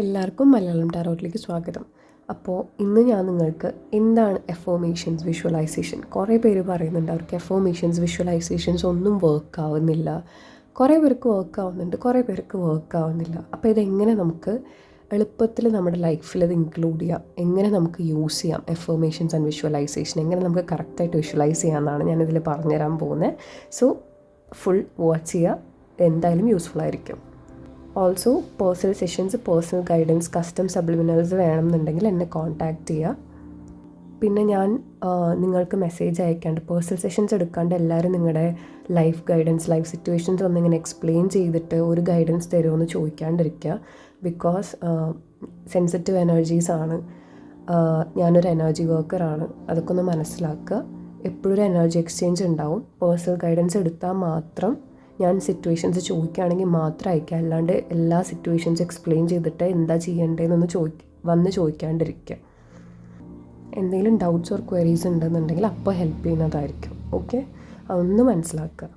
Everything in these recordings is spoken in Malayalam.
എല്ലാവർക്കും മലയാളം ടാരോട്ടിലേക്ക് സ്വാഗതം. അപ്പോൾ ഇന്ന് ഞാൻ നിങ്ങൾക്ക് എന്താണ് എഫോമേഷൻസ് വിഷ്വലൈസേഷൻ കുറേ പേര് പറയുന്നുണ്ട് അവർക്ക് എഫോമേഷൻസ് വിഷ്വലൈസേഷൻസ് ഒന്നും വർക്ക് ആവുന്നില്ല. കുറേ പേർക്ക് വർക്ക് ആവുന്നുണ്ട് കുറേ പേർക്ക് വർക്ക് ആവുന്നില്ല. അപ്പോൾ ഇതെങ്ങനെ നമുക്ക് എളുപ്പത്തിൽ നമ്മുടെ ലൈഫിൽ ഇത് ഇൻക്ലൂഡ് ചെയ്യാം? എങ്ങനെ നമുക്ക് യൂസ് ചെയ്യാം എഫോമേഷൻസ് ആൻഡ് വിഷ്വലൈസേഷൻ എങ്ങനെ നമുക്ക് കറക്റ്റായിട്ട് വിഷ്വലൈസ് ചെയ്യാമെന്നാണ് ഞാനിതിൽ പറഞ്ഞുതരാൻ പോകുന്നത് സോ ഫുൾ വാച്ച് ചെയ്യുക. എന്തായാലും യൂസ്ഫുൾ ആയിരിക്കും. Also personal sessions personal guidance custom subliminals വേണമെന്നുണ്ടെങ്കിൽ എന്നെ കോൺടാക്റ്റ് ചെയ്യുക പിന്നെ ഞാൻ നിങ്ങൾക്ക് മെസ്സേജ് അയക്കാണ്ട് പേഴ്സണൽ സെഷൻസ് എടുക്കാണ്ട് എല്ലാവരും നിങ്ങളുടെ ലൈഫ് ഗൈഡൻസ് ലൈഫ് സിറ്റുവേഷൻസ് ഒന്നിങ്ങനെ എക്സ്പ്ലെയിൻ ചെയ്തിട്ട് ഒരു ഗൈഡൻസ് തരുമോ എന്ന് ചോദിക്കാണ്ടിരിക്കുക ബിക്കോസ് സെൻസിറ്റീവ് എനർജീസ് ആണ്. ഞാനൊരു എനർജി വർക്കറാണ് അതൊക്കെ ഒന്ന് മനസ്സിലാക്കുക എപ്പോഴും ഒരു എനർജി എക്സ്ചേഞ്ച് ഉണ്ടാവും. പേഴ്സണൽ ഗൈഡൻസ് എടുത്താൽ മാത്രം ഞാൻ സിറ്റുവേഷൻസ് ചോദിക്കുകയാണെങ്കിൽ മാത്രം അയക്കുക. അല്ലാണ്ട് എല്ലാ സിറ്റുവേഷൻസ് എക്സ്പ്ലെയിൻ ചെയ്തിട്ട് എന്താ ചെയ്യേണ്ടതെന്നൊന്ന് ചോദിക്ക വന്ന് ചോദിക്കാണ്ടിരിക്കുക. എന്തെങ്കിലും ഡൗട്ട്സ് ഓർ ക്വയറീസ് ഉണ്ടെന്നുണ്ടെങ്കിൽ അപ്പോൾ ഹെൽപ്പ് ചെയ്യുന്നതായിരിക്കും. ഓക്കെ അതൊന്ന് മനസ്സിലാക്കുക.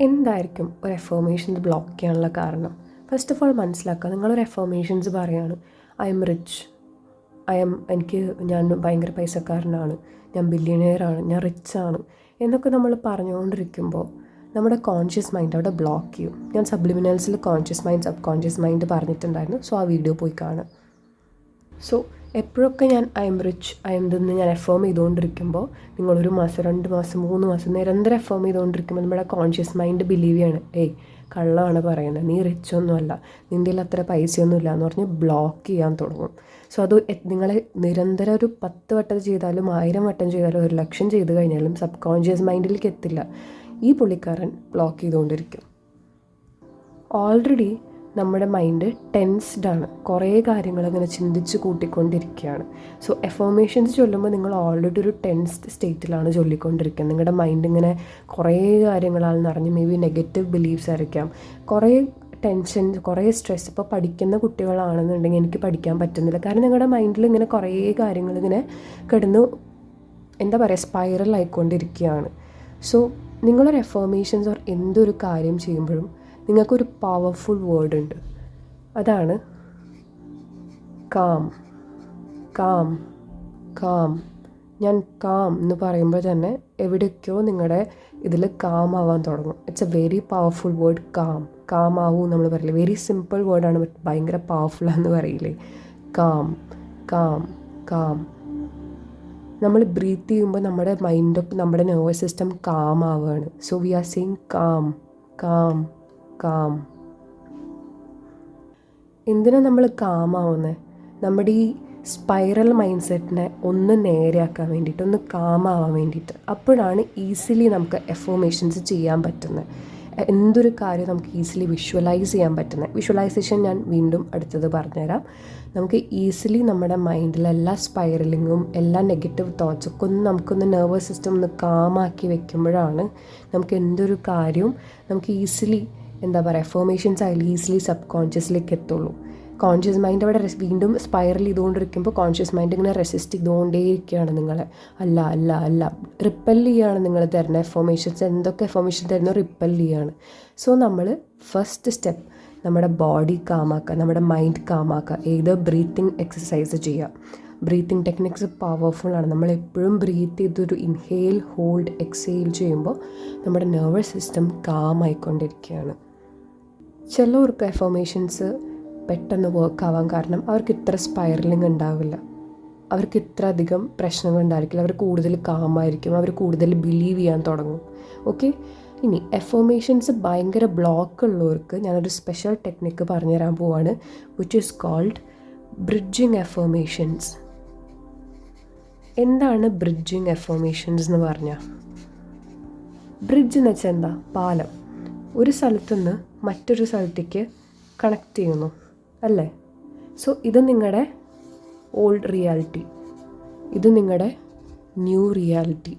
എന്തായിരിക്കും ഒരു എഫോമേഷൻസ് ബ്ലോക്ക് ചെയ്യാനുള്ള കാരണം? ഫസ്റ്റ് ഓഫ് ഓൾ മനസ്സിലാക്കുക. നിങ്ങളൊരു എഫോമേഷൻസ് പറയുകയാണ് I am rich I am എനിക്ക് ഞാൻ ഭയങ്കര പൈസക്കാരനാണ്. ഞാൻ ബില്യണിയറാണ് ഞാൻ റിച്ചാണ് എന്നൊക്കെ നമ്മൾ പറഞ്ഞുകൊണ്ടിരിക്കുമ്പോൾ നമ്മുടെ കോൺഷ്യസ് മൈൻഡ് അവിടെ ബ്ലോക്ക് ചെയ്യും. ഞാൻ സബ്ലിമിനൽസിൽ conscious mind sub conscious mind പറഞ്ഞിട്ടുണ്ടായിരുന്നു. സോ ആ വീഡിയോ പോയി കാണുക. സോ എപ്പോഴൊക്കെ ഞാൻ I am rich I am ഇതെന്ന് ഞാൻ എഫേം ചെയ്തുകൊണ്ടിരിക്കുമ്പോൾ നിങ്ങളൊരു മാസം രണ്ട് മാസം മൂന്ന് മാസം നിരന്തരം എഫേം ചെയ്തുകൊണ്ടിരിക്കുമ്പോൾ നമ്മുടെ കോൺഷ്യസ് മൈൻഡ് ബിലീവ് ചെയ്യാണ്. ഏയ് കള്ളമാണ് പറയുന്നത്. നീ റിച്ച് ഒന്നുമല്ല. നിന്റെ അത്ര പൈസയൊന്നും ഇല്ല എന്ന് പറഞ്ഞ് ബ്ലോക്ക് ചെയ്യാൻ തുടങ്ങും. സോ അത് നിങ്ങളെ നിരന്തരം ഒരു പത്ത് വട്ടം ചെയ്താലും ആയിരം വട്ടം ചെയ്താലും ഒരു ലക്ഷം ചെയ്ത് കഴിഞ്ഞാലും സബ് കോൺഷ്യസ് മൈൻഡിലേക്ക് എത്തില്ല. ഈ പുള്ളിക്കാരൻ ബ്ലോക്ക് ചെയ്തുകൊണ്ടിരിക്കും. ഓൾറെഡി നമ്മുടെ മൈൻഡ് ടെൻസ്ഡ് ആണ്. കുറേ കാര്യങ്ങൾ അങ്ങനെ ചിന്തിച്ച് കൂട്ടിക്കൊണ്ടിരിക്കുകയാണ്. സോ എഫോമേഷൻസ് ചൊല്ലുമ്പോൾ നിങ്ങൾ ഓൾറെഡി ഒരു ടെൻസ്ഡ് സ്റ്റേറ്റിലാണ് ചൊല്ലിക്കൊണ്ടിരിക്കുന്നത്. നിങ്ങളുടെ മൈൻഡ് ഇങ്ങനെ കുറേ കാര്യങ്ങളാൽ നിറഞ്ഞ് മേ ബി നെഗറ്റീവ് ബിലീഫ്സ് ആയിരിക്കാം. കുറേ ടെൻഷൻ കുറേ സ്ട്രെസ് ഇപ്പോൾ പഠിക്കുന്ന കുട്ടികളാണെന്നുണ്ടെങ്കിൽ എനിക്ക് പഠിക്കാൻ പറ്റുന്നില്ല. കാരണം നിങ്ങളുടെ മൈൻഡിൽ ഇങ്ങനെ കുറേ കാര്യങ്ങൾ ഇങ്ങനെ കിടന്ന് എന്താ പറയുക സ്പൈറൽ ആയിക്കൊണ്ടിരിക്കുകയാണ്. സോ നിങ്ങളൊരു എഫോമേഷൻസ് ഓർ എന്തൊരു കാര്യം ചെയ്യുമ്പോഴും നിങ്ങൾക്കൊരു പവർഫുൾ വേർഡ് ഉണ്ട്. അതാണ് കാം കാം കാം ഞാൻ കാം എന്ന് പറയുമ്പോൾ തന്നെ എവിടേക്കോ നിങ്ങളുടെ ഇതിൽ കാം ആവാൻ തുടങ്ങും. It's a very powerful word calm calm ആവൂ നമ്മൾ പറയില്ലേ. വെരി സിമ്പിൾ വേർഡാണ് ബട്ട് ഭയങ്കര പവർഫുള്ളാന്ന് പറയില്ലേ. കാം കാം കാം നമ്മൾ ബ്രീത്ത് ചെയ്യുമ്പോൾ നമ്മുടെ മൈൻഡൊക്കെ നമ്മുടെ നെർവസ് സിസ്റ്റം കാം ആവുകയാണ് so we are saying calm calm calm. എന്തിനാ നമ്മൾ കാമാവുന്നത് നമ്മുടെ ഈ സ്പൈറൽ മൈൻഡ് സെറ്റിനെ ഒന്ന് നേരെയാക്കാൻ വേണ്ടിയിട്ട് ഒന്ന് കാമാവാൻ വേണ്ടിയിട്ട്. അപ്പോഴാണ് ഈസിലി നമുക്ക് എഫോമേഷൻസ് ചെയ്യാൻ പറ്റുന്നത് എന്തൊരു കാര്യം നമുക്ക് ഈസിലി വിഷ്വലൈസ് ചെയ്യാൻ പറ്റുന്നത് വിഷ്വലൈസേഷൻ ഞാൻ വീണ്ടും അടുത്തത് പറഞ്ഞുതരാം. നമുക്ക് ഈസിലി നമ്മുടെ മൈൻഡിൽ എല്ലാ സ്പൈറലിങ്ങും എല്ലാ നെഗറ്റീവ് തോട്ട്സൊക്കെ ഒന്ന് നമുക്കൊന്ന് നെർവസ് സിസ്റ്റം ഒന്ന് കാമാക്കി വെക്കുമ്പോഴാണ് നമുക്ക് എന്തൊരു കാര്യവും നമുക്ക് ഈസിലി എന്താ പറയുക എഫോമേഷൻസ് ആയാലും ഈസിലി സബ് കോൺഷ്യസിലേക്ക് എത്തുള്ളൂ. കോൺഷ്യസ് മൈൻഡ് അവിടെ വീണ്ടും സ്പൈറൽ ചെയ്തുകൊണ്ടിരിക്കുമ്പോൾ കോൺഷ്യസ് മൈൻഡ് ഇങ്ങനെ റെസിസ്റ്റ് ചെയ്തുകൊണ്ടേയിരിക്കുകയാണ് നിങ്ങളെ. അല്ല അല്ല അല്ല. റിപ്പൽ ചെയ്യുകയാണ് നിങ്ങൾ തരുന്ന. എഫോമേഷൻസ് എന്തൊക്കെ എഫോമേഷൻ തരുന്നോ റിപ്പൽ ചെയ്യുകയാണ് സോ നമ്മൾ ഫസ്റ്റ് സ്റ്റെപ്പ് നമ്മുടെ ബോഡി കാമാക്കുക നമ്മുടെ മൈൻഡ് കാമാക്കുക ഏത് ബ്രീത്തിങ് എക്സസൈസ് ചെയ്യുക ബ്രീത്തിങ് ടെക്നിക്സ് പവർഫുൾ ആണ്. നമ്മൾ എപ്പോഴും ബ്രീത്ത് ചെയ്തൊരു ഇൻഹെയിൽ ഹോൾഡ് എക്സെയിൽ ചെയ്യുമ്പോൾ നമ്മുടെ നെർവസ് സിസ്റ്റം കാം ആയിക്കൊണ്ടിരിക്കുകയാണ്. ചിലവർക്ക് എഫോമേഷൻസ് പെട്ടെന്ന് വർക്ക് ആവാൻ കാരണം അവർക്ക് ഇത്ര സ്പൈറലിംഗ് ഉണ്ടാവില്ല. അവർക്ക് ഇത്ര അധികം പ്രശ്നങ്ങൾ ഉണ്ടായിരിക്കില്ല. അവർ കൂടുതൽ കാമായിരിക്കും. അവർ കൂടുതൽ ബിലീവ് ചെയ്യാൻ തുടങ്ങും. ഓക്കെ ഇനി എഫോമേഷൻസ് ഭയങ്കര ബ്ലോക്ക് ഉള്ളവർക്ക് ഞാനൊരു സ്പെഷ്യൽ ടെക്നിക്ക് പറഞ്ഞുതരാൻ പോവാണ് which is called bridging affirmations എന്താണ് ബ്രിഡ്ജിങ് എഫോമേഷൻസ് എന്ന് പറഞ്ഞാൽ ബ്രിഡ്ജ് എന്ന് വെച്ചാൽ എന്താ? പാലം. ഒരു സ്ഥലത്തുനിന്ന് മറ്റൊരു സ്ഥലത്തേക്ക് കണക്ട് ചെയ്യുന്നു അല്ലേ? സോ ഇത് നിങ്ങളുടെ ഓൾഡ് റിയാലിറ്റി ഇത് നിങ്ങളുടെ ന്യൂ റിയാലിറ്റി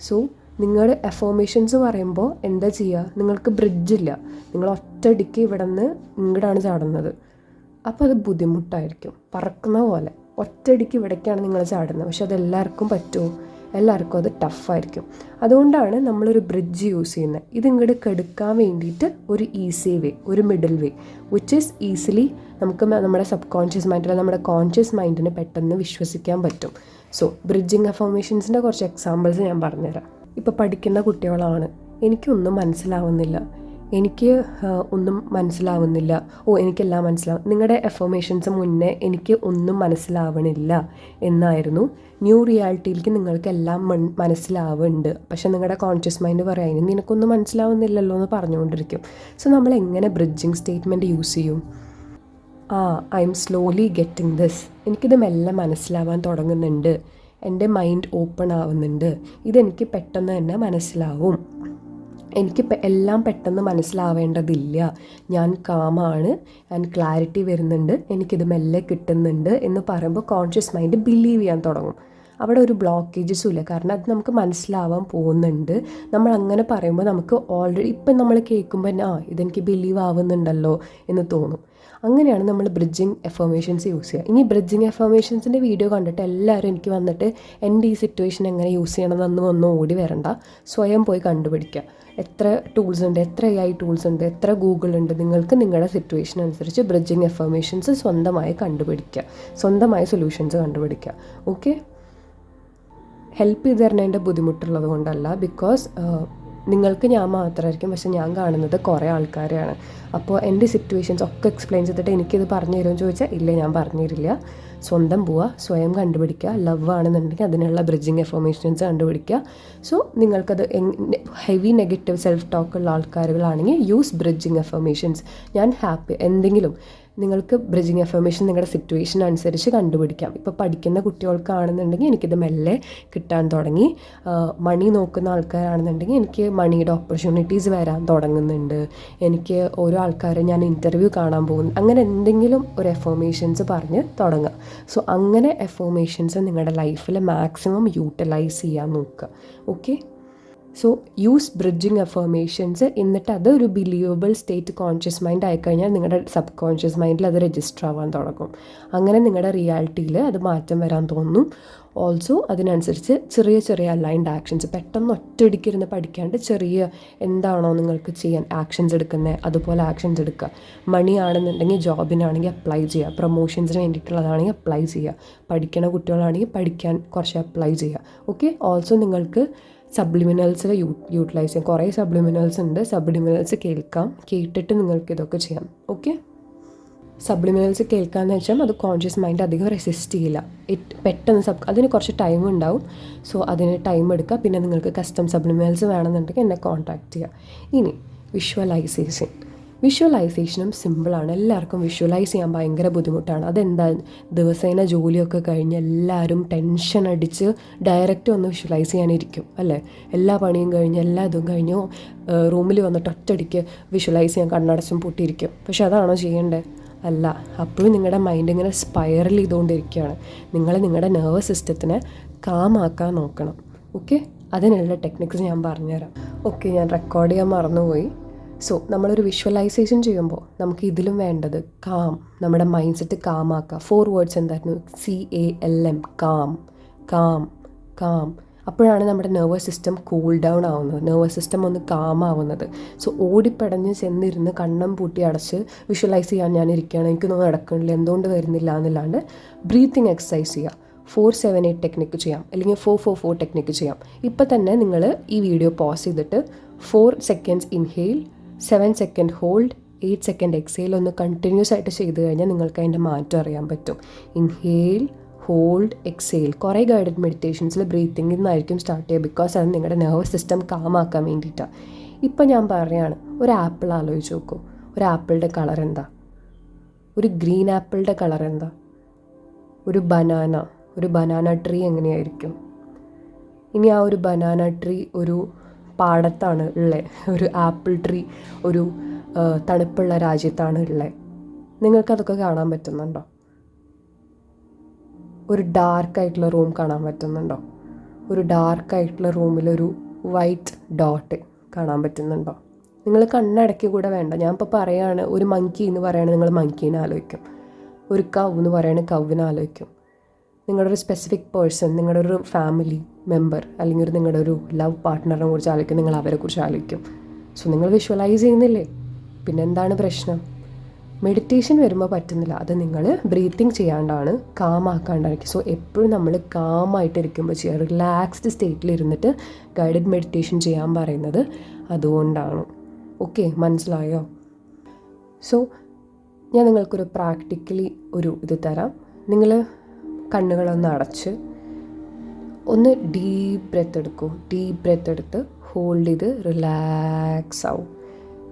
സോ നിങ്ങൾ എഫോമേഷൻസ് പറയുമ്പോൾ എന്താ ചെയ്യുക നിങ്ങൾക്ക് ബ്രിഡ്ജില്ല നിങ്ങൾ ഒറ്റയടിക്ക് ഇവിടെ നിന്ന് ഇങ്ങോട്ടാണ് ചാടുന്നത്. അപ്പോൾ അത് ബുദ്ധിമുട്ടായിരിക്കും. പറക്കുന്ന പോലെ. ഒറ്റയടിക്ക് ഇവിടേക്കാണ് നിങ്ങൾ ചാടുന്നത്. പക്ഷെ അതെല്ലാവർക്കും പറ്റുമോ? എല്ലാവർക്കും അത് ടഫായിരിക്കും അതുകൊണ്ടാണ് നമ്മളൊരു ബ്രിഡ്ജ് യൂസ് ചെയ്യുന്നത്. ഇത് ഇങ്ങോട്ട് കെടുക്കാൻ വേണ്ടിയിട്ട് ഒരു ഈസി വേ ഒരു middle way which is easily നമുക്ക് നമ്മുടെ സബ് കോൺഷ്യസ് മൈൻഡിൽ നമ്മുടെ കോൺഷ്യസ് മൈൻഡിന് പെട്ടെന്ന് വിശ്വസിക്കാൻ പറ്റും. സോ ബ്രിഡ്ജിങ് അഫോമേഷൻസിന്റെ കുറച്ച് എക്സാമ്പിൾസ് ഞാൻ പറഞ്ഞുതരാം. ഇപ്പോൾ പഠിക്കുന്ന കുട്ടികളാണ്. എനിക്കൊന്നും മനസ്സിലാവുന്നില്ല. എനിക്ക് ഒന്നും മനസ്സിലാവുന്നില്ല. ഓ എനിക്കെല്ലാം മനസ്സിലാവും നിങ്ങളുടെ എഫോമേഷൻസ് മുന്നേ എനിക്ക് ഒന്നും മനസ്സിലാവണില്ല എന്നായിരുന്നു. ന്യൂ റിയാലിറ്റിയിലേക്ക് നിങ്ങൾക്ക് എല്ലാം മനസ്സിലാവുന്നുണ്ട് പക്ഷെ നിങ്ങളുടെ കോൺഷ്യസ് മൈൻഡ് പറയാൻ നിനക്കൊന്നും മനസ്സിലാവുന്നില്ലല്ലോ എന്ന് പറഞ്ഞുകൊണ്ടിരിക്കും. സോ നമ്മൾ എങ്ങനെ ബ്രിഡ്ജിങ് സ്റ്റേറ്റ്മെന്റ് യൂസ് ചെയ്യും? ആ I am slowly getting this എനിക്കിത് മെല്ലെ മനസ്സിലാവാൻ തുടങ്ങുന്നുണ്ട്. എന്റെ മൈൻഡ് ഓപ്പൺ ആവുന്നുണ്ട്. ഇതെനിക്ക് പെട്ടെന്ന് തന്നെ മനസ്സിലാവും. എനിക്ക് എല്ലാം പെട്ടെന്ന് മനസ്സിലാവേണ്ടതില്ല. ഞാൻ കാമാണ് ഞാൻ ക്ലാരിറ്റി വരുന്നുണ്ട്. എനിക്കിത് മെല്ലെ കിട്ടുന്നുണ്ട് എന്ന് പറയുമ്പോൾ കോൺഷ്യസ് മൈൻഡ് ബിലീവ് ചെയ്യാൻ തുടങ്ങും. അവിടെ ഒരു ബ്ലോക്കേജസും ഇല്ല. കാരണം അത് നമുക്ക് മനസ്സിലാവാൻ പോകുന്നുണ്ട്. നമ്മൾ അങ്ങനെ പറയുമ്പോൾ നമുക്ക് ഓൾറെഡി ഇപ്പം നമ്മൾ കേൾക്കുമ്പോൾ ആ ഇതെനിക്ക് ബിലീവ് ആവുന്നുണ്ടല്ലോ എന്ന് തോന്നും. അങ്ങനെയാണ് നമ്മൾ ബ്രിഡ്ജിങ് എഫോമേഷൻസ് യൂസ് ചെയ്യുക. ഇനി ബ്രിഡ്ജിങ് എഫോമേഷൻസിന്റെ വീഡിയോ കണ്ടിട്ട് എല്ലാവരും എനിക്ക് വന്നിട്ട് എന്റെ ഈ സിറ്റുവേഷൻ എങ്ങനെ യൂസ് ചെയ്യണമെന്നൊന്നും ഒന്നും ഓടി വരണ്ട. സ്വയം പോയി കണ്ടുപിടിക്കുക. എത്ര ടൂൾസ് ഉണ്ട് എത്ര എ ഐ ടൂൾസ് ഉണ്ട് എത്ര ഗൂഗിൾ ഉണ്ട് നിങ്ങൾക്ക് നിങ്ങളുടെ സിറ്റുവേഷൻ അനുസരിച്ച് ബ്രിഡ്ജിങ് എഫോമേഷൻസ് സ്വന്തമായി കണ്ടുപിടിക്കുക. സ്വന്തമായി സൊല്യൂഷൻസ് കണ്ടുപിടിക്കുക. ഓക്കെ ഹെൽപ്പ് ചെയ്ത് തരുന്നതിന്റെ ബുദ്ധിമുട്ടുള്ളത് കൊണ്ടല്ല ബിക്കോസ് നിങ്ങൾക്ക് ഞാൻ മാത്രമായിരിക്കും പക്ഷെ ഞാൻ കാണുന്നത് കുറേ ആൾക്കാരെയാണ്. അപ്പോൾ എന്റെ സിറ്റുവേഷൻസ് ഒക്കെ എക്സ്പ്ലെയിൻ ചെയ്തിട്ട് എനിക്കിത് പറഞ്ഞു തരുമെന്ന് ചോദിച്ചാൽ ഇല്ല ഞാൻ പറഞ്ഞു തരില്ല. സ്വന്തം പോവുക സ്വയം കണ്ടുപിടിക്കുക ലവ് ആണെന്നുണ്ടെങ്കിൽ അതിനുള്ള ബ്രിഡ്ജിങ് എഫോമേഷൻസ് കണ്ടുപിടിക്കുക. സോ നിങ്ങൾക്കത് ഹെവി നെഗറ്റീവ് സെൽഫ് ടോക്ക് ഉള്ള ആൾക്കാരുകളാണെങ്കിൽ യൂസ് ബ്രിഡ്ജിങ് എഫോമേഷൻസ് ഞാൻ ഹാപ്പി എന്തെങ്കിലും നിങ്ങൾക്ക് ബ്രിഡ്ജിങ് എഫർമേഷൻ നിങ്ങളുടെ സിറ്റുവേഷൻ അനുസരിച്ച് കണ്ടുപിടിക്കാം. ഇപ്പോൾ പഠിക്കുന്ന കുട്ടികൾക്കാണെന്നുണ്ടെങ്കിൽ എനിക്കിത് മെല്ലെ കിട്ടാൻ തുടങ്ങി. മണി നോക്കുന്ന ആൾക്കാരാണെന്നുണ്ടെങ്കിൽ എനിക്ക് മണിയുടെ ഓപ്പർച്യൂണിറ്റീസ് വരാൻ തുടങ്ങുന്നുണ്ട്. എനിക്ക് ഓരോ ആൾക്കാരെ ഞാൻ ഇന്റർവ്യൂ കാണാൻ പോകുന്നു. അങ്ങനെ എന്തെങ്കിലും ഒരു എഫോമേഷൻസ് പറഞ്ഞ് തുടങ്ങുക സോ അങ്ങനെ എഫോമേഷൻസ് നിങ്ങളുടെ ലൈഫിൽ മാക്സിമം യൂട്ടിലൈസ് ചെയ്യാൻ നോക്കുക. Okay so use bridging affirmations എന്നിട്ട് അത് ഒരു ബിലീവബിൾ സ്റ്റേറ്റ് കോൺഷ്യസ് മൈൻഡ് ആയിക്കഴിഞ്ഞാൽ നിങ്ങളുടെ സബ് കോൺഷ്യസ് മൈൻഡിൽ അത് രജിസ്റ്റർ ആവാൻ തുടങ്ങും. അങ്ങനെ നിങ്ങളുടെ റിയാലിറ്റിയിൽ അത് മാറ്റം വരാൻ തോന്നും. ഓൾസോ അതിനനുസരിച്ച് ചെറിയ ചെറിയ അലൈൻഡ് ആക്ഷൻസ് പെട്ടെന്ന് ഒറ്റയടിക്കിരുന്ന് പഠിക്കാണ്ട് ചെറിയ എന്താണോ നിങ്ങൾക്ക് ചെയ്യാൻ ആക്ഷൻസ് എടുക്കുന്നത് അതുപോലെ ആക്ഷൻസ് എടുക്കുക. മണി ആണെന്നുണ്ടെങ്കിൽ ജോബിനാണെങ്കിൽ അപ്ലൈ ചെയ്യുക. പ്രൊമോഷൻസിന് വേണ്ടിയിട്ടുള്ളതാണെങ്കിൽ അപ്ലൈ ചെയ്യുക. പഠിക്കണ കുട്ടികളാണെങ്കിൽ പഠിക്കാൻ കുറച്ച് അപ്ലൈ ചെയ്യുക. ഓക്കെ ഓൾസോ നിങ്ങൾക്ക് സബ്ലിമിനൽസിൽ യൂ യൂട്ടിലൈസ് ചെയ്യാം. കുറേ സബ്ലിമിനൽസ് ഉണ്ട്. സബ്ലിമിനൽസ് കേൾക്കാം. കേട്ടിട്ട് നിങ്ങൾക്ക് ഇതൊക്കെ ചെയ്യാം. ഓക്കെ സബ്ലിമിനൽസ് കേൾക്കാമെന്ന് വെച്ചാൽ അത് കോൺഷ്യസ് മൈൻഡ് അധികം റെസിസ്റ്റ് ചെയ്യില്ല. ഇറ്റ് പെട്ടെന്ന് സബ് അതിന് കുറച്ച് ടൈം ഉണ്ടാവും. സോ അതിന് ടൈം എടുക്കുക. പിന്നെ നിങ്ങൾക്ക് കസ്റ്റം സബ്ലിമിനൽസ് വേണമെന്നുണ്ടെങ്കിൽ എന്നെ കോൺടാക്റ്റ് ചെയ്യുക. ഇനി വിഷ്വലൈസേഷൻ വിഷ്വലൈസേഷനും സിമ്പിളാണ് എല്ലാവർക്കും വിഷ്വലൈസ് ചെയ്യാൻ ഭയങ്കര ബുദ്ധിമുട്ടാണ്. അതെന്താ? ദിവസേന ജോലിയൊക്കെ കഴിഞ്ഞ് എല്ലാവരും ടെൻഷൻ അടിച്ച് ഡയറക്റ്റ് ഒന്ന് വിഷ്വലൈസ് ചെയ്യാനിരിക്കും അല്ലേ? എല്ലാ പണിയും കഴിഞ്ഞ് എല്ലാ ഇതും കഴിഞ്ഞു റൂമിൽ വന്നിട്ട് ഒറ്റയടിക്ക് വിഷ്വലൈസ് ചെയ്യാൻ കണ്ണടച്ചും പൊട്ടിയിരിക്കും. പക്ഷെ അതാണോ ചെയ്യേണ്ടത് അല്ല. അപ്പോഴും നിങ്ങളുടെ മൈൻഡ് ഇങ്ങനെ സ്പൈറൽ ചെയ്തുകൊണ്ടിരിക്കുകയാണ്. നിങ്ങൾ നിങ്ങളുടെ നെർവസ് സിസ്റ്റത്തിനെ കാമാക്കാൻ നോക്കണം. ഓക്കെ അതിനുള്ള ടെക്നിക്സ് ഞാൻ പറഞ്ഞുതരാം. ഓക്കെ ഞാൻ റെക്കോർഡ് ചെയ്യാൻ മറന്നുപോയി. സോ നമ്മളൊരു വിഷ്വലൈസേഷൻ ചെയ്യുമ്പോൾ നമുക്ക് ഇതിലും വേണ്ടത് കാം നമ്മുടെ മൈൻഡ് സെറ്റ് കാമാക്കുക ഫോർ വേർഡ്സ് എന്തായിരുന്നു? C A L M calm calm calm അപ്പോഴാണ് നമ്മുടെ നെർവസ് സിസ്റ്റം കൂൾ ഡൗൺ ആവുന്നത്. നെർവസ് സിസ്റ്റം ഒന്ന് കാം ആവുന്നത്. സോ ഓടിപ്പടഞ്ഞ് ചെന്നിരുന്ന് കണ്ണം പൂട്ടി അടച്ച് വിഷ്വലൈസ് ചെയ്യാൻ ഞാൻ ഇരിക്കുകയാണ് എനിക്കൊന്നും നടക്കണില്ല എന്തുകൊണ്ട് വരുന്നില്ല എന്നല്ലാണ്ട് ബ്രീത്തിങ് എക്സസൈസ് ചെയ്യുക. ഫോർ സെവൻ എയ്റ്റ് ടെക്നിക്ക് ചെയ്യാം. അല്ലെങ്കിൽ ഫോർ ഫോർ ഫോർ ടെക്നിക്ക് ചെയ്യാം. ഇപ്പം തന്നെ നിങ്ങൾ ഈ വീഡിയോ പോസ് ചെയ്തിട്ട് four seconds inhale seven second hold eight second exhale ഒന്ന് കണ്ടിന്യൂസ് ആയിട്ട് ചെയ്തു കഴിഞ്ഞാൽ നിങ്ങൾക്ക് അതിന്റെ മാറ്റം അറിയാൻ പറ്റും. ഇൻഹേൽ ഹോൾഡ് എക്സേൽ കുറേ ഗൈഡഡ് മെഡിറ്റേഷൻസിൽ ബ്രീത്തിങ്ങിൽ നിന്നായിരിക്കും സ്റ്റാർട്ട് ചെയ്യുക ബിക്കോസ് അത് നിങ്ങളുടെ നെർവസ് സിസ്റ്റം കാമാക്കാൻ വേണ്ടിയിട്ടാണ് ഇപ്പം ഞാൻ പറയുകയാണ് ഒരു ആപ്പിൾ ആലോചിച്ച് നോക്കൂ. ഒരു ആപ്പിളുടെ കളർ എന്താ? ഒരു ഗ്രീൻ ആപ്പിളുടെ കളർ എന്താ? ഒരു ബനാന ഒരു ബനാന ട്രീ എങ്ങനെയായിരിക്കും? ഇനി ആ ഒരു ബനാന ട്രീ ഒരു പാടത്താണ് ഉള്ളത് ഒരു ആപ്പിൾ ട്രീ ഒരു തണുപ്പുള്ള രാജ്യത്താണ് ഉള്ളത് നിങ്ങൾക്കതൊക്കെ കാണാൻ പറ്റുന്നുണ്ടോ? ഒരു ഡാർക്കായിട്ടുള്ള റൂം കാണാൻ പറ്റുന്നുണ്ടോ? ഒരു ഡാർക്കായിട്ടുള്ള റൂമിലൊരു വൈറ്റ് ഡോട്ട് കാണാൻ പറ്റുന്നുണ്ടോ? നിങ്ങൾ കണ്ണടക്കി കൂടെ വേണ്ട. ഞാൻ ഇപ്പോൾ പറയുകയാണ് ഒരു മങ്കി എന്ന് പറയുകയാണെങ്കിൽ നിങ്ങൾ മങ്കീനെ ആലോചിക്കും. ഒരു കവ് എന്ന് പറയുകയാണെങ്കിൽ കവിനെ ആലോചിക്കും. നിങ്ങളുടെ ഒരു സ്പെസിഫിക് പേഴ്സൺ നിങ്ങളുടെ ഒരു ഫാമിലി മെമ്പർ അല്ലെങ്കിൽ ഒരു നിങ്ങളുടെ ഒരു ലവ് പാർട്ട്ണറിനെ കുറിച്ച് ആലോചിക്കും നിങ്ങൾ അവരെ കുറിച്ച് ആലോചിക്കും. സോ നിങ്ങൾ വിഷ്വലൈസ് ചെയ്യുന്നില്ലേ? പിന്നെ എന്താണ് പ്രശ്നം? മെഡിറ്റേഷൻ വരുമ്പോൾ പറ്റുന്നില്ല. അത് നിങ്ങൾ ബ്രീത്തിങ് ചെയ്യാണ്ടാണ് കാമാക്കാണ്ടായിരിക്കും. സോ എപ്പോഴും നമ്മൾ കാമായിട്ടിരിക്കുമ്പോൾ ചെയ്യുക റിലാക്സ്ഡ് സ്റ്റേറ്റിൽ ഇരുന്നിട്ട് ഗൈഡഡ് മെഡിറ്റേഷൻ ചെയ്യാൻ പറയുന്നത് അതുകൊണ്ടാണ്. ഓക്കെ മനസ്സിലായോ? സോ ഞാൻ നിങ്ങൾക്കൊരു പ്രാക്ടിക്കലി ഒരു ഇത് തരാം. നിങ്ങൾ കണ്ണുകളൊന്ന് അടച്ച് ഒന്ന് ഡീപ്പ് ബ്രെത്ത് എടുക്കൂ. ഡീപ്പ് ബ്രെത്ത് എടുത്ത് ഹോൾഡ് ചെയ്ത് റിലാക്സ് ആവും.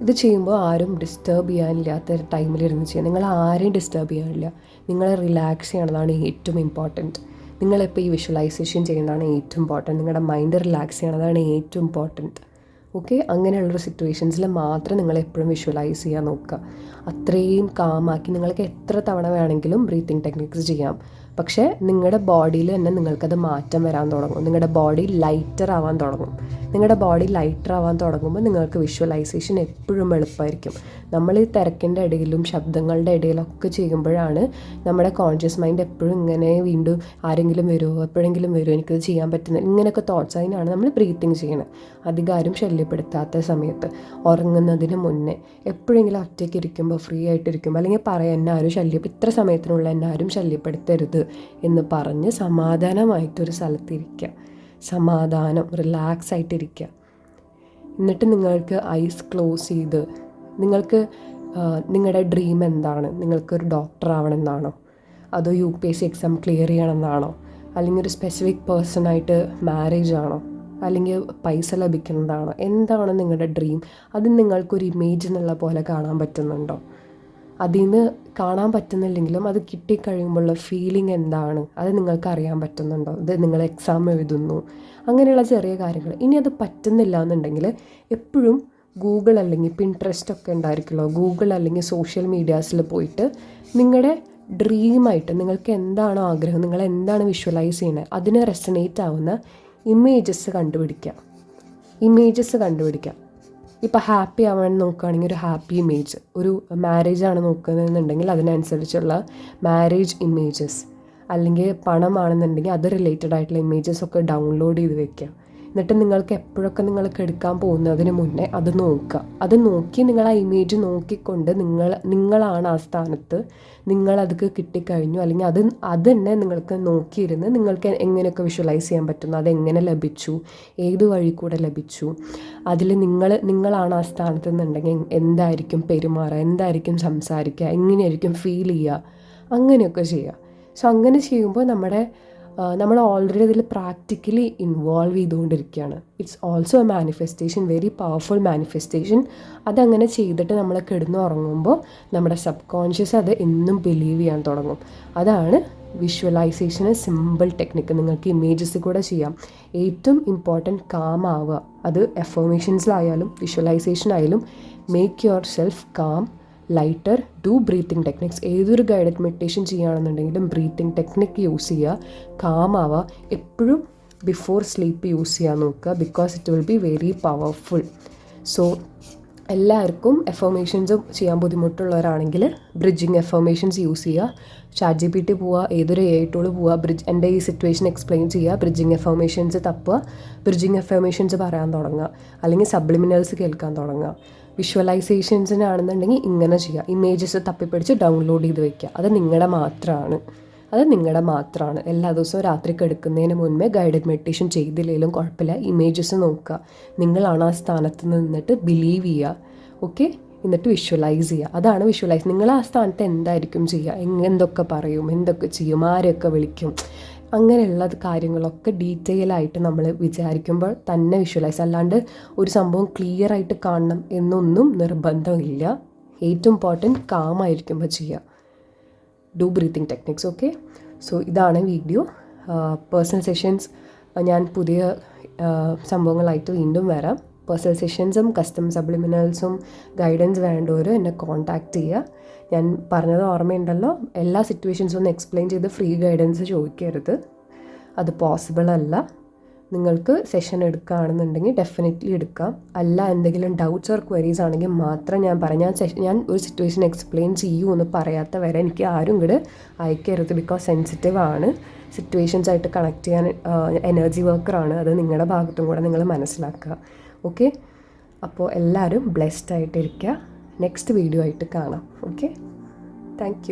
ഇത് ചെയ്യുമ്പോൾ ആരും ഡിസ്റ്റർബ് ചെയ്യാനില്ലാത്ത ടൈമിലിരുന്ന് ചെയ്യുക. നിങ്ങൾ ആരെയും ഡിസ്റ്റർബ് ചെയ്യാനില്ല. നിങ്ങളെ റിലാക്സ് ചെയ്യണതാണ് ഏറ്റവും ഇമ്പോർട്ടന്റ് നിങ്ങളിപ്പോൾ ഈ വിഷ്വലൈസേഷൻ ചെയ്യുന്നതാണ് ഏറ്റവും ഇമ്പോർട്ടന്റ് നിങ്ങളുടെ മൈൻഡ് റിലാക്സ് ചെയ്യണതാണ് ഏറ്റവും ഇമ്പോർട്ടന്റ് ഓക്കെ അങ്ങനെയുള്ളൊരു സിറ്റുവേഷൻസിൽ മാത്രം നിങ്ങൾ എപ്പോഴും വിഷ്വലൈസ് ചെയ്യാൻ നോക്കുക. അത്രയും കാമാക്കി നിങ്ങൾക്ക് എത്ര തവണ വേണമെങ്കിലും ബ്രീത്തിങ് ടെക്നിക്സ് ചെയ്യാം. പക്ഷേ നിങ്ങളുടെ ബോഡിയിൽ തന്നെ നിങ്ങൾക്കത് മാറ്റം വരാൻ തുടങ്ങും. നിങ്ങളുടെ ബോഡി ലൈറ്റർ ആവാൻ തുടങ്ങും. നിങ്ങളുടെ ബോഡി ലൈറ്റർ ആവാൻ തുടങ്ങുമ്പോൾ നിങ്ങൾക്ക് വിഷ്വലൈസേഷൻ എപ്പോഴും എളുപ്പമായിരിക്കും നമ്മൾ ഈ തിരക്കിന്റെ ഇടയിലും ശബ്ദങ്ങളുടെ ഇടയിലൊക്കെ ചെയ്യുമ്പോഴാണ് നമ്മുടെ കോൺഷ്യസ് മൈൻഡ് എപ്പോഴും ഇങ്ങനെ വീണ്ടും ആരെങ്കിലും വരുമോ എപ്പോഴെങ്കിലും വരുമോ എനിക്കത് ചെയ്യാൻ പറ്റുന്ന ഇങ്ങനെയൊക്കെ തോട്ട്സ് അതിനാണ് നമ്മൾ ബ്രീത്തിങ് ചെയ്യണത് അധികാരം ശല്യപ്പെടുത്താത്ത സമയത്ത് ഉറങ്ങുന്നതിന് മുന്നേ എപ്പോഴെങ്കിലും ഒറ്റയ്ക്ക് ഇരിക്കുമ്പോൾ ഫ്രീ ആയിട്ടിരിക്കുമ്പോൾ അല്ലെങ്കിൽ പറയാം എന്നെ ആരും ശല്യം ഇത്ര സമയത്തിനുള്ള എന്നെ ആരും ശല്യപ്പെടുത്തരുത്. എന്ന് പറഞ്ഞ് സമാധാനമായിട്ടൊരു സ്ഥലത്തിരിക്കുക. സമാധാനം റിലാക്സ് ആയിട്ടിരിക്കുക എന്നിട്ട് നിങ്ങൾക്ക് ഐസ് ക്ലോസ് ചെയ്ത് നിങ്ങൾക്ക് നിങ്ങളുടെ ഡ്രീം എന്താണ്? നിങ്ങൾക്കൊരു ഡോക്ടർ ആവണമെന്നാണോ? അതോ U P S C exam clear ചെയ്യണമെന്നാണോ? അല്ലെങ്കിൽ ഒരു സ്പെസിഫിക് പേഴ്സണായിട്ട് മാരേജ് ആണോ? അല്ലെങ്കിൽ പൈസ ലഭിക്കുന്നതാണോ? എന്താണ് നിങ്ങളുടെ ഡ്രീം? അത് നിങ്ങൾക്കൊരു ഇമേജ് എന്നുള്ള പോലെ കാണാൻ പറ്റുന്നുണ്ടോ? അതിൽ നിന്ന് കാണാൻ പറ്റുന്നില്ലെങ്കിലും അത് കിട്ടിക്കഴിയുമ്പോഴുള്ള ഫീലിംഗ് എന്താണ്? അത് നിങ്ങൾക്ക് അറിയാൻ പറ്റുന്നുണ്ടോ? ഇത് നിങ്ങൾ എക്സാം എഴുതുന്നു. അങ്ങനെയുള്ള ചെറിയ കാര്യങ്ങൾ. ഇനി അത് പറ്റുന്നില്ല എന്നുണ്ടെങ്കിൽ എപ്പോഴും ഗൂഗിൾ അല്ലെങ്കിൽ പിൻട്രസ്റ്റ് ഒക്കെ ഉണ്ടായിരിക്കുമല്ലോ. ഗൂഗിൾ അല്ലെങ്കിൽ സോഷ്യൽ മീഡിയാസിൽ പോയിട്ട് നിങ്ങളുടെ ഡ്രീമായിട്ട് നിങ്ങൾക്ക് എന്താണോ ആഗ്രഹം? നിങ്ങൾ എന്താണ് വിഷ്വലൈസ് ചെയ്യുന്നത് അതിന് റെസനേറ്റ് ആവുന്ന ഇമേജസ് കണ്ടുപിടിക്കുക. ഇമേജസ് കണ്ടുപിടിക്കുക. ഇപ്പോൾ ഹാപ്പി ആവാൻ നോക്കുകയാണെങ്കിൽ ഒരു ഹാപ്പി ഇമേജ് ഒരു മാരേജ് ആണ് നോക്കുന്നതെന്നുണ്ടെങ്കിൽ അതിനനുസരിച്ചുള്ള മാരേജ് ഇമേജസ് അല്ലെങ്കിൽ പണമാണെന്നുണ്ടെങ്കിൽ അത് റിലേറ്റഡ് ആയിട്ടുള്ള ഇമേജസ് ഒക്കെ ഡൗൺലോഡ് ചെയ്ത് വെക്കുക. എന്നിട്ട് നിങ്ങൾക്ക് എപ്പോഴൊക്കെ നിങ്ങൾക്ക് എടുക്കാൻ പോകുന്നതിന് മുന്നേ അത് നോക്കുക. അത് നോക്കി നിങ്ങൾ ആ ഇമേജ് നോക്കിക്കൊണ്ട് നിങ്ങൾ നിങ്ങളാണ് ആ സ്ഥാനത്ത്. നിങ്ങളത് കിട്ടിക്കഴിഞ്ഞു. അല്ലെങ്കിൽ അത് അത് തന്നെ നിങ്ങൾക്ക് നോക്കിയിരുന്ന് നിങ്ങൾക്ക് എങ്ങനെയൊക്കെ വിഷ്വലൈസ് ചെയ്യാൻ പറ്റുന്നു. അതെങ്ങനെ ലഭിച്ചു? ഏത് വഴി കൂടെ ലഭിച്ചു? അതിൽ നിങ്ങൾ നിങ്ങളാണ് ആ സ്ഥാനത്ത് നിന്നുണ്ടെങ്കിൽ എന്തായിരിക്കും പെരുമാറുക? എന്തായിരിക്കും സംസാരിക്കുക? എങ്ങനെയായിരിക്കും ഫീൽ ചെയ്യുക? അങ്ങനെയൊക്കെ ചെയ്യുക. സോ അങ്ങനെ ചെയ്യുമ്പോൾ നമ്മുടെ നമ്മൾ ഓൾറെഡി അതിൽ പ്രാക്ടിക്കലി ഇൻവോൾവ് ചെയ്തുകൊണ്ടിരിക്കുകയാണ്. It's also a manifestation very powerful manifestation അതങ്ങനെ ചെയ്തിട്ട് നമ്മൾ കിടന്നുറങ്ങുമ്പോൾ നമ്മുടെ സബ് കോൺഷ്യസ് അത് എന്നും ബിലീവ് ചെയ്യാൻ തുടങ്ങും. അതാണ് വിഷ്വലൈസേഷന് സിമ്പിൾ ടെക്നിക്ക് നിങ്ങൾക്ക് ഇമേജസ് കൂടെ ചെയ്യാം. ഏറ്റവും ഇമ്പോർട്ടന്റ് കാം ആവുക. അത് എഫോമേഷൻസിലായാലും വിഷ്വലൈസേഷൻ ആയാലും make yourself calm lighter do breathing techniques ഏതൊരു ഗൈഡഡ് മെഡിറ്റേഷൻ ചെയ്യുകയാണെന്നുണ്ടെങ്കിലും ബ്രീത്തിങ് ടെക്നിക്ക് യൂസ് ചെയ്യുക കാമാവുക എപ്പോഴും ബിഫോർ സ്ലീപ്പ് യൂസ് ചെയ്യാൻ നോക്കുക because it will be very powerful so എല്ലാവർക്കും എഫോമേഷൻസ് ചെയ്യാൻ ബുദ്ധിമുട്ടുള്ളവരാണെങ്കിൽ ബ്രിഡ്ജിങ് എഫോമേഷൻസ് യൂസ് ചെയ്യുക. ചാറ്റ് ജി പി ടി പോവുക ഏതൊരു എ ടൂൾ പോവുക ബ്രിഡ്ജ് എന്റെ ഈ സിറ്റുവേഷൻ എക്സ്പ്ലെയിൻ ചെയ്യുക ബ്രിഡ്ജിങ് എഫോമേഷൻസ് തപ്പുക ബ്രിഡ്ജിങ് എഫോമേഷൻസ് പറയാൻ തുടങ്ങുക. അല്ലെങ്കിൽ സബ്ലിമിനൽസ് കേൾക്കാൻ തുടങ്ങുക. വിഷ്വലൈസേഷൻസിനാണെന്നുണ്ടെങ്കിൽ ഇങ്ങനെ ചെയ്യുക. ഇമേജസ് തപ്പിപ്പിടിച്ച് ഡൗൺലോഡ് ചെയ്ത് വെക്കുക. അത് നിങ്ങളുടെ മാത്രമാണ്. അത് നിങ്ങളുടെ മാത്രമാണ്. എല്ലാ ദിവസവും രാത്രി കിടക്കുന്നതിന് മുൻപേ ഗൈഡഡ് മെഡിറ്റേഷൻ ചെയ്തില്ലെങ്കിലും കുഴപ്പമില്ല. ഇമേജസ് നോക്കുക. നിങ്ങളാണ് ആ സ്ഥാനത്ത് നിന്നിട്ട് ബിലീവ് ചെയ്യുക. ഓക്കെ എന്നിട്ട് വിഷ്വലൈസ് ചെയ്യുക. അതാണ് വിഷ്വലൈസ് നിങ്ങൾ ആ സ്ഥാനത്ത് എന്തായിരിക്കും ചെയ്യുക? എന്തൊക്കെ പറയും? എന്തൊക്കെ ചെയ്യും? ആരെയൊക്കെ വിളിക്കും? അങ്ങനെയുള്ള കാര്യങ്ങളൊക്കെ ഡീറ്റെയിൽ ആയിട്ട് നമ്മൾ വിചാരിക്കുമ്പോൾ തന്നെ വിഷ്വലൈസ് അല്ലാണ്ട് ഒരു സംഭവം ക്ലിയർ ആയിട്ട് കാണണം എന്നൊന്നും നിർബന്ധമില്ല. ഏറ്റവും ഇമ്പോർട്ടന്റ് കാമായിരിക്കുമ്പോൾ ചെയ്യുക. Do breathing techniques okay so ഇതാണ് വീഡിയോ പേഴ്സണൽ സെഷൻസ് ഞാൻ പുതിയ സംഭവങ്ങളായിട്ട് വീണ്ടും വരാം. പേഴ്സണൽ സെഷൻസും കസ്റ്റം സപ്ലിമിനൽസും ഗൈഡൻസ് വേണ്ടവർ എന്നെ കോൺടാക്റ്റ് ചെയ്യുക. ഞാൻ പറഞ്ഞത് ഓർമ്മയുണ്ടല്ലോ? എല്ലാ സിറ്റുവേഷൻസും ഒന്ന് എക്സ്പ്ലെയിൻ ചെയ്ത് ഫ്രീ ഗൈഡൻസ് ചോദിക്കരുത്. അത് പോസിബിൾ അല്ല. നിങ്ങൾക്ക് സെഷൻ എടുക്കുകയാണെന്നുണ്ടെങ്കിൽ ഡെഫിനറ്റ്ലി എടുക്കാം. അല്ല എന്തെങ്കിലും ഡൗട്ട്സ് ഓർ ക്വയറീസ് ആണെങ്കിൽ മാത്രം ഞാൻ പറയാം. ഞാൻ സെഷൻ ഞാൻ ഒരു സിറ്റുവേഷൻ എക്സ്പ്ലെയിൻ ചെയ്യൂ എന്ന് പറയാത്ത വരെ എനിക്ക് ആരും ഇങ്ങോട്ട് അയക്കരുത് ബിക്കോസ് സെൻസിറ്റീവ് ആണ്. സിറ്റുവേഷൻസ് ആയിട്ട് കണക്ട് ചെയ്യാൻ എനർജി വർക്കറാണ് അത് നിങ്ങളുടെ ഭാഗത്തും കൂടെ നിങ്ങൾ മനസ്സിലാക്കുക. ഓക്കെ അപ്പോൾ എല്ലാവരും ബ്ലെസ്ഡ് ആയിട്ടിരിക്കുക. നെക്സ്റ്റ് വീഡിയോ ആയിട്ട് കാണാം. Okay thank